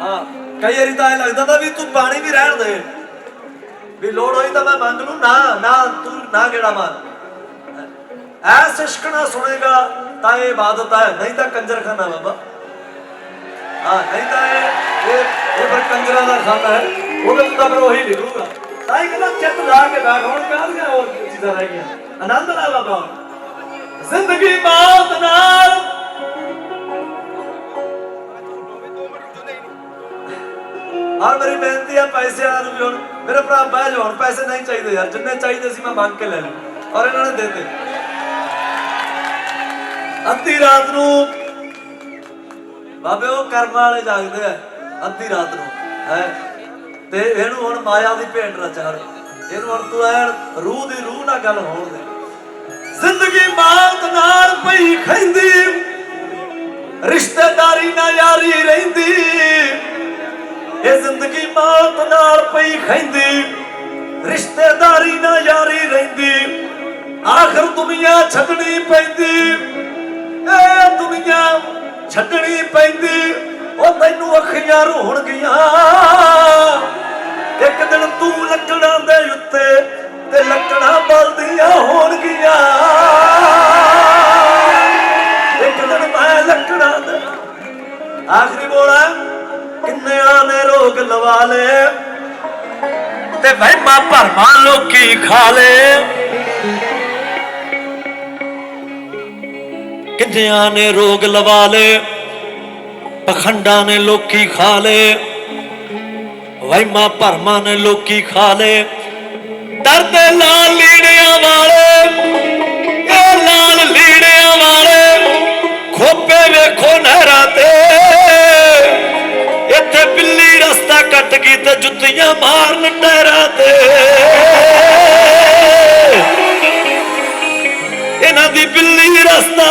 ਹਾਂ, ਕਈ ਵਾਰੀ ਤਾਂ ਇਹ ਲੱਗਦਾ ਤਾਂ ਵੀ ਤੂੰ ਪਾਣੀ ਵੀ ਰਹਿਣ ਦੇ। ਵੀ ਲੋੜ ਹੋਈ ਤਾਂ ਮੈਂ ਮੰਗ ਲੂੰ ਨਾ ਨਾ ਤੂੰ ਨਾ ਗੇੜਾ ਮਾਰ। ਐਸ ਇਸ਼ਕਣਾ ਸੁਣੇਗਾ ਤਾਂ ਇਹ ਇਬਾਦਤ ਹੈ, ਨਹੀਂ ਤਾਂ ਕੰਜਰਖਾਨਾ ਬਾਬਾ। ਹਾਂ, ਨਹੀਂ ਤਾਂ ਇਹ ਇਹ ਇਹ ਕੰਜਰਾਂ ਦਾ ਖਾਨਾ ਹੈ। ਉਹਦੇ ਤਾਂ ਫਿਰ ਉਹੀ ਨਿਕਲੂਗਾ। ਤਾਂ ਹੀ ਕਹਿੰਦਾ ਚਿੱਤ ਲਾ ਕੇ ਬੈਠ, ਹੁਣ ਕਾਹਦੀਆਂ ਹੋਰ ਚੀਜ਼ਾਂ ਰਹਿ ਗਈਆਂ। ਆਨੰਦ ਨਾਲ ਬਾਬਾ। ਜ਼ਿੰਦਗੀ ਮੌਤ ਨਾਲ ਔਰ ਮੇਰੀ ਬੇਨਤੀ ਹੈ ਪੈਸੇ ਵਾਲਿਆਂ ਨੂੰ ਵੀ ਹੁਣ, ਮੇਰੇ ਭਰਾ ਬਹਿ ਜਾਓ, ਹੁਣ ਪੈਸੇ ਨਹੀਂ ਚਾਹੀਦੇ ਯਾਰ, ਜਿੰਨੇ ਚਾਹੀਦੇ ਸੀ ਮੈਂ ਮੰਗ ਕੇ ਲੈ ਲਏ, ਔਰ ਇਹਨਾਂ ਨੇ ਦਿੱਤੇ। ਅੱਧੀ ਰਾਤ ਨੂੰ, ਬਾਬੇ ਉਹ ਕਰਮ ਵਾਲੇ ਜਾਗਦੇ ਆ, ਅੱਧੀ ਰਾਤ ਨੂੰ, ਹੈ। ਤੇ ਇਹਨੂੰ ਹੁਣ ਮਾਇਆ ਦੀ ਭੇਟ ਰਚਾਰ ਇਹਨੂੰ ਹੁਣ ਤੂੰ ਐ ਰੂਹ ਦੀ ਰੂਹ ਨਾਲ ਗੱਲ ਹੋਣ ਦੇ। ਜ਼ਿੰਦਗੀ ਮੌਤ ਨਾਲ ਜ਼ਿੰਦਗੀ ਮੌਤ ਨਾਲ ਪਈ ਖੈਂਦੀ ਰਿਸ਼ਤੇਦਾਰੀ ਨਾਲ ਯਾਰੀ ਰਹਿੰਦੀ, ਆਖਰ ਦੁਨੀਆ ਛੱਡਣੀ ਪੈਂਦੀ। ਇਹ ਦੁਨੀਆ ਛੱਡਣੀ ਪੈਂਦੀ, ਉਹ ਤੈਨੂੰ ਅੱਖੀਆਂ ਰੋਣਗੀਆਂ ਇੱਕ ਦਿਨ ਤੂੰ ਲੱਕੜਾਂ ਦੇ ਉੱਤੇ ਤੇ ਲੱਕੜਾਂ ਬਲਦੀਆਂ ਹੋਣਗੀਆਂ। ਇੱਕ ਦਿਨ ਮੈਂ ਲੱਕੜਾਂ ਦੇ ਆਖਰੀ ਬੋਲਾ ਕਿੰਨਿਆਂ ਨੇ ਰੋਗ ਲਵਾ ਲਏ। ਤੇ ਵਹਿਮਾਂ ਭਰਮਾਂ ਲੋਕੀ ਖਾ ਲਏ। ਕਿੰਨਿਆਂ ਨੇ ਰੋਗ ਲਵਾ ਲਏ, ਪਖੰਡਾਂ ਨੇ ਲੋਕੀ ਖਾ ਲਏ, ਵਹਿਮਾਂ ਭਰਮਾਂ ਨੇ ਲੋਕੀ ਖਾ ਲਏ। ਡਰਦੇ ਲਾਲ ਮਾਰਨ ਤੇ। ਇਹਨਾਂ ਦੀ ਬਿੱਲੀ ਰਸਤਾ